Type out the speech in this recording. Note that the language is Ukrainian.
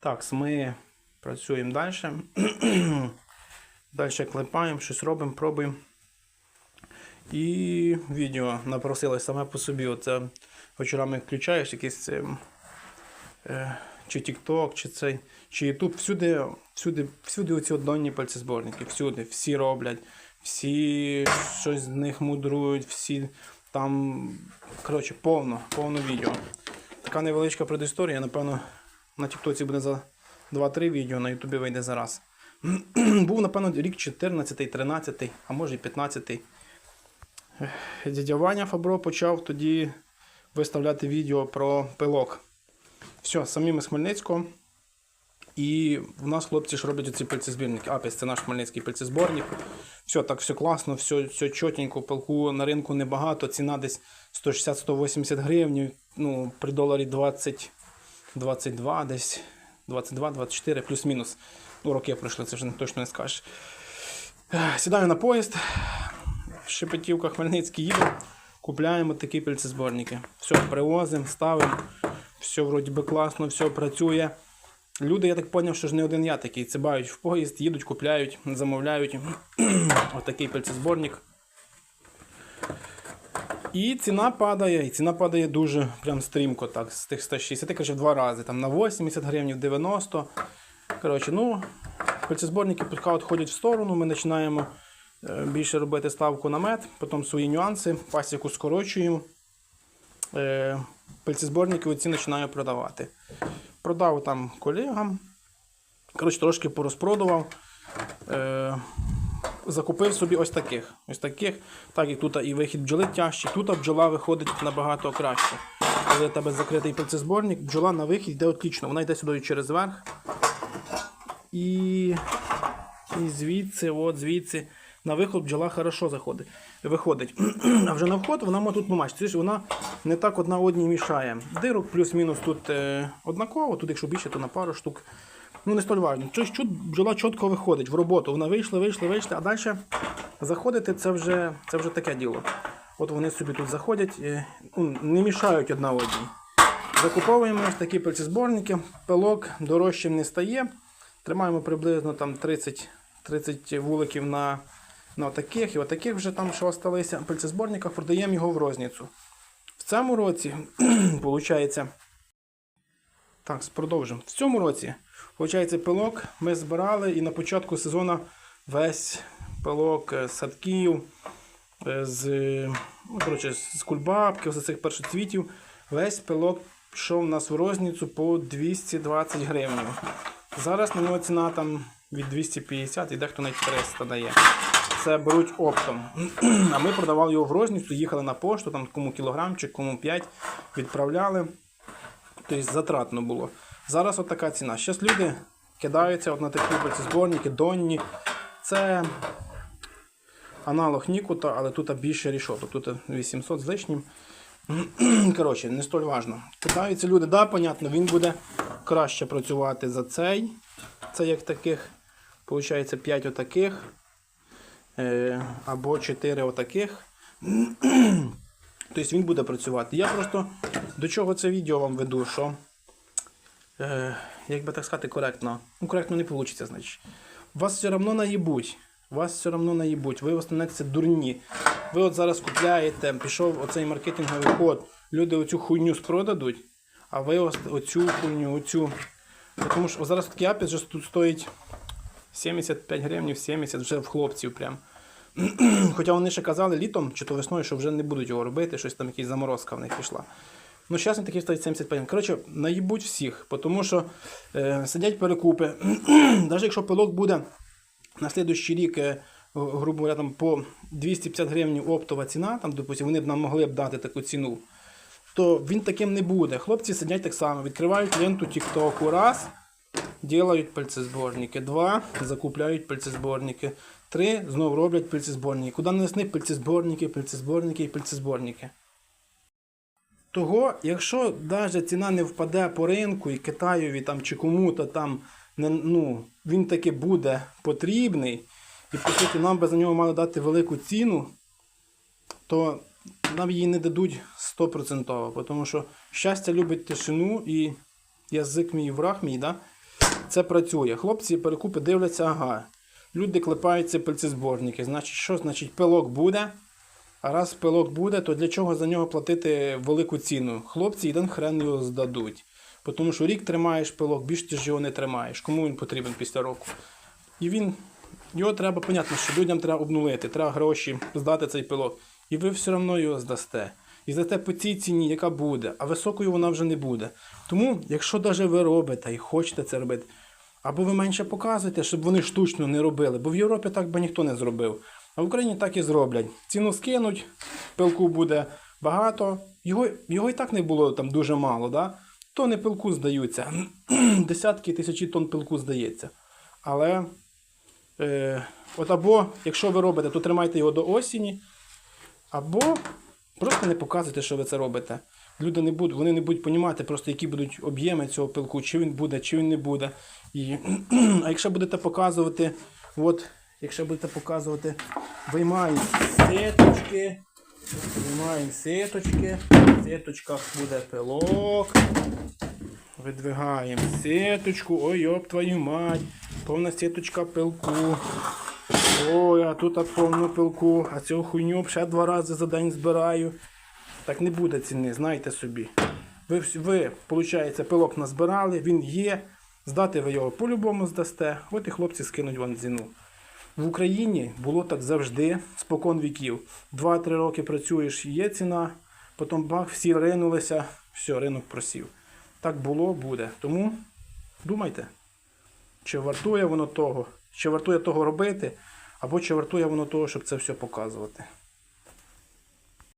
Так, ми працюємо далі. далі клепаємо, щось робимо, пробуємо. І відео напросилось саме по собі. Оце вечорами включаєш якийсь ем, е, чи TikTok, чи цей, чи YouTube. Всюди, всюди, всюди оці однонні пальцезборники. Всюди. Всі роблять, всі щось з них мудрують, всі там. Коротше, повно, повно відео. Така невеличка предісторія, напевно, на Тіктоці буде за 2-3 відео, на Ютубі вийде за раз. Був, напевно, рік 14, 13, а може і 15. Дядя Ваня Фабро почав тоді виставляти відео про пилок. Все, самі ми з Хмельницького. І в нас хлопці ж роблять оці пальцезбірники. Апіс це наш хмельницький пальцезборник. Все так, все класно, все, все чотенько, пилку на ринку небагато, ціна десь 160-180 гривень, ну, при доларі 20, 22, десь 22-24, плюс-мінус. Ну, роки пройшли, це вже точно не скажеш. Сідаю на поїзд, Шепетівка Хмельницький їду, купляємо такі пальцезборники. Все, привозимо, ставимо, все вроді би класно, все працює. Люди, я так зрозумів, що ж не один я такий. Цибають в поїзд, їдуть, купляють, замовляють. Отакий пальцезборник. І ціна падає, і ціна падає дуже прям стрімко, так, з тих 160, коротше, в два рази. Там на 80 гривень, 90. Коротше, ну, пальцезборники поки відходять в сторону, ми починаємо е, більше робити ставку на мед, потім свої нюанси, пасіку скорочуємо. Е, Пальцезборники оці починаю продавати. Продав там колегам. Коротше, трошки порозпродував. Закупив собі ось таких. Ось таких. Так як тут і вихід бджоли тяжчий, тут бджола виходить набагато краще. Коли у тебе закритий пальцезборник, бджола на вихід йде отлично. Вона йде сюди через верх. І, і звідси, от звідси, на виход бджола хорошо заходить, виходить. А вже на вход вона тут побачити. Тобто Вона не так одна одній мішає. Дирок плюс-мінус тут е, однаково, тут якщо більше, то на пару штук. Ну, не столь важливо. Щось тут бджола чітко виходить в роботу. Вона вийшла, вийшла, вийшла, а далі заходити це вже, це вже таке діло. От вони собі тут заходять, е, ну, не мішають одна одній. Закуповуємо ось такі пальцезборники, пилок дорожчим не стає. Тримаємо приблизно там 30, 30 вуликів на, на таких і отаких вже там, що залишилися пальцезборниках, продаємо його в розницю. В цьому році, виходить, так, продовжимо. В цьому році, виходить, пилок ми збирали і на початку сезону весь пилок е, садків, е, з, ну, коротше, з кульбабки, з цих першоцвітів, весь пилок пішов у нас в розницю по 220 гривень. Зараз на нього ціна там від 250 і дехто навіть 300 дає. Це беруть оптом. А ми продавали його в розницю, їхали на пошту, там кому кілограмчик, кому 5 відправляли. Тобто затратно було. Зараз от ціна. Зараз люди кидаються от на такі зборники, донні. Це аналог Нікута, але тут більше рішоток. Тут 800 з лишнім. Коротше, не столь важно. Кидаються люди, да, понятно, він буде краще працювати за цей. Це як таких, виходить, 5 отаких. Е, або 4 отаких. Тобто він буде працювати. Я просто до чого це відео вам веду, що, е, як би так сказати, коректно. Ну, коректно не вийде, значить. Вас все одно наїбуть. Вас все одно наїбуть. Ви останетеся дурні. Ви от зараз купляєте, пішов оцей маркетинговий ход, люди оцю хуйню спродадуть, а ви оцю хуйню, оцю. Тому що зараз такий апіс вже тут стоїть 75 гривень, 70 вже в хлопців прям. Хоча вони ще казали літом чи то весною, що вже не будуть його робити, щось там якась заморозка в них пішла. Ну, зараз він такий стоїть 75 Коротше, наїбуть всіх, тому що е, сидять перекупи. Навіть якщо пилок буде на слідущий рік, е, грубо говоря, там, по 250 гривень оптова ціна, там, допустим, вони б нам могли б дати таку ціну, то він таким не буде. Хлопці сидять так само, відкривають ленту TikTok раз, делають пальцезборники. Два, закупляють пальцезборники. Три, знову роблять пальцезборники. Куди нанесли пальцезборники, пальцезборники і пальцезборники. Того, якщо навіть ціна не впаде по ринку і Китаєві там, чи кому-то там не, ну, він таки буде потрібний, і по суті нам би за нього мали дати велику ціну, то нам її не дадуть 100%. Тому що щастя любить тишину і язик мій враг мій, да? це працює. Хлопці перекупи дивляться, ага. Люди клепаються пильцезборники. Значить, що значить пилок буде? А раз пилок буде, то для чого за нього платити велику ціну? Хлопці один хрен його здадуть. Тому що рік тримаєш пилок, більше ти ж його не тримаєш. Кому він потрібен після року? І він. Його треба, понятно, що людям треба обнулити, треба гроші здати цей пилок. І ви все одно його здасте. І здасте по цій ціні, яка буде, а високою вона вже не буде. Тому, якщо навіть ви робите і хочете це робити, або ви менше показуєте, щоб вони штучно не робили, бо в Європі так би ніхто не зробив. А в Україні так і зроблять. Ціну скинуть, пилку буде багато. Його, його і так не було там дуже мало, да? Тони пилку здаються. Десятки тисячі тонн пилку здається. Але е, от або, якщо ви робите, то тримайте його до осені, або просто не показуйте, що ви це робите. Люди не будуть, вони не будуть розуміти, просто які будуть об'єми цього пилку, чи він буде, чи він не буде. І, а якщо будете показувати, от, якщо будете показувати, виймаємо сеточки, виймаємо сеточки, в сеточках буде пилок. Видвигаємо сеточку. Ой, йоп твою мать. Повна сеточка пилку. Ой, а тут повно пилку. А цю хуйню ще два рази за день збираю. Так не буде ціни, знайте собі. Ви, ви виходить, пилок назбирали, він є. Здати ви його по-любому здасте. От і хлопці скинуть вам ціну. В Україні було так завжди, спокон віків. Два-три роки працюєш, є ціна, потім бах, всі ринулися, все, ринок просів. Так було, буде. Тому думайте, чи вартує воно того, чи вартує того робити, або чи вартує воно того, щоб це все показувати.